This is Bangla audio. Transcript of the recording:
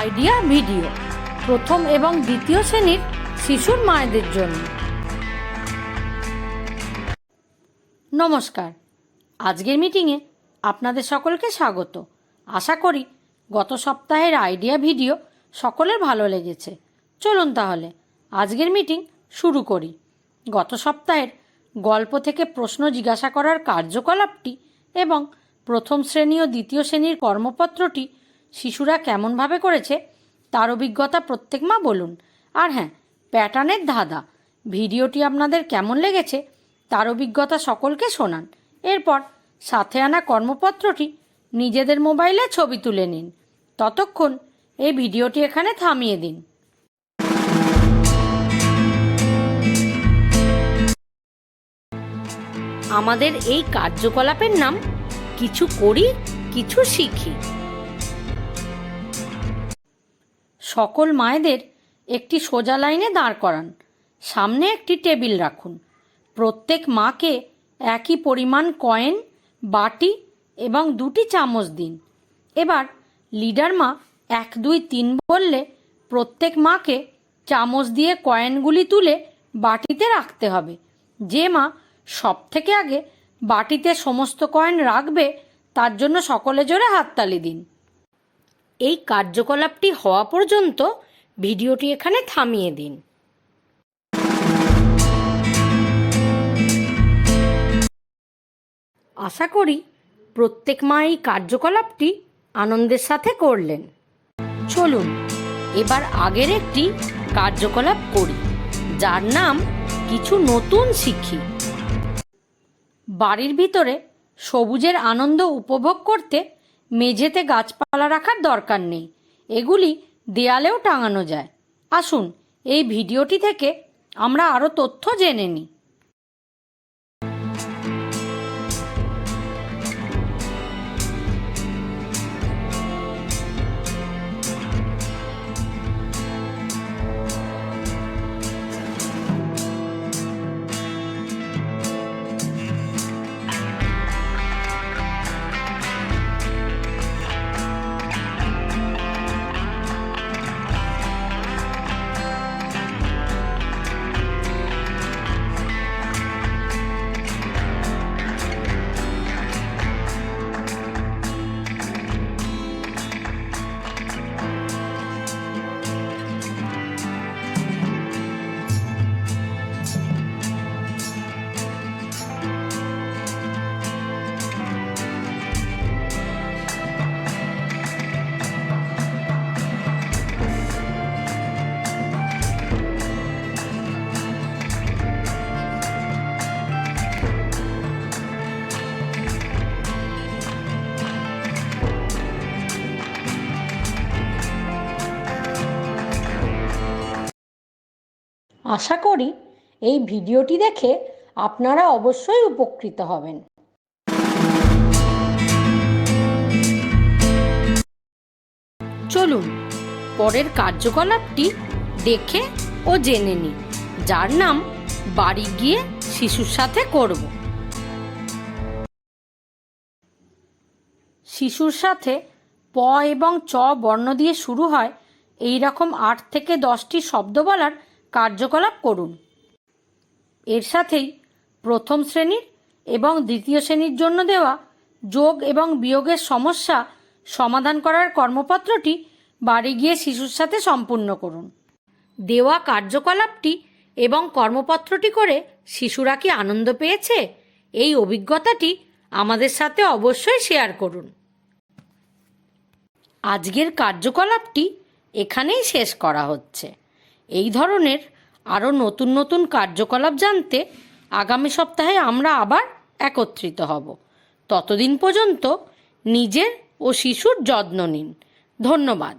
আইডিয়া ভিডিও, প্রথম এবং দ্বিতীয় শ্রেণির শিশুর মায়েদের জন্য। নমস্কার, আজকের মিটিংয়ে আপনাদের সকলকে স্বাগত। আশা করি গত সপ্তাহের আইডিয়া ভিডিও সকলের ভালো লেগেছে। চলুন তাহলে আজকের মিটিং শুরু করি। গত সপ্তাহের গল্প থেকে প্রশ্ন জিজ্ঞাসা করার কার্যকলাপটি এবং প্রথম শ্রেণি ও দ্বিতীয় শ্রেণির কর্মপত্রটি শিশুরা কেমনভাবে করেছে, তার অভিজ্ঞতা প্রত্যেক মা বলুন। আর হ্যাঁ প্যাটার্নের ধাঁধা। ভিডিওটি আপনাদের কেমন লেগেছে, তার অভিজ্ঞতা সকলকে শোনান। এরপর সাথে আনা কর্মপত্রটি নিজেদের মোবাইলে ছবি তুলে নিন। ততক্ষণ এই ভিডিওটি এখানে থামিয়ে দিন। আমাদের এই কার্যকলাপের নাম, কিছু করি, কিছু শিখি। সকল মায়েদের একটি সোজা লাইনে দাঁড় করান। সামনে একটি টেবিল রাখুন। প্রত্যেক মাকে একই পরিমাণ কয়েন, বাটি এবং দুটি চামচ দিন। এবার লিডার মা এক, দুই, তিন বললে প্রত্যেক মাকে চামচ দিয়ে কয়েনগুলি তুলে বাটিতে রাখতে হবে। যে মা সব থেকে আগে বাটিতে সমস্ত কয়েন রাখবে, তার জন্য সকলে জোরে হাততালি দিন। এই কার্যকলাপটি হওয়া পর্যন্ত ভিডিওটি এখানে থামিয়ে দিন। আশা করি প্রত্যেক মা এই কার্যকলাপটি আনন্দের সাথে করলেন। চলুন, এবার আগের একটি কার্যকলাপ করি, যার নাম কিছু নতুন শিখি। বাড়ির ভিতরে সবুজের আনন্দ উপভোগ করতে মেঝেতে গাছপালা রাখার দরকার নেই। এগুলি দেয়ালেও টাঙানো যায়। আসুন, এই ভিডিওটি থেকে আমরা আরও তথ্য জেনে নিই। আশা করি এই ভিডিওটি দেখে আপনারা অবশ্যই উপকৃত হবেন। চলুন, পরের কার্যকলাপটি দেখে ও জেনে নিই যার নাম বাড়ি গিয়ে শিশুর সাথে করব। শিশুর সাথে প এবং চ বর্ণ দিয়ে শুরু হয়। এই রকম আট থেকে দশটি শব্দ বলার কার্যকলাপ করুন। এর সাথেই প্রথম শ্রেণির এবং দ্বিতীয় শ্রেণির জন্য দেওয়া যোগ এবং বিয়োগের সমস্যা সমাধান করার কর্মপত্রটি বাড়ি গিয়ে শিশুর সাথে সম্পূর্ণ করুন। দেওয়া কার্যকলাপটি এবং কর্মপত্রটি করে শিশুরা কি আনন্দ পেয়েছে, এই অভিজ্ঞতাটি আমাদের সাথে অবশ্যই শেয়ার করুন। আজকের কার্যকলাপটি এখানেই শেষ করা হচ্ছে। এই ধরনের আরও নতুন নতুন কার্যকলাপ জানতে আগামী সপ্তাহে আমরা আবার একত্রিত হব। ততদিন পর্যন্ত নিজের ও শিশুর যত্ন নিন। ধন্যবাদ।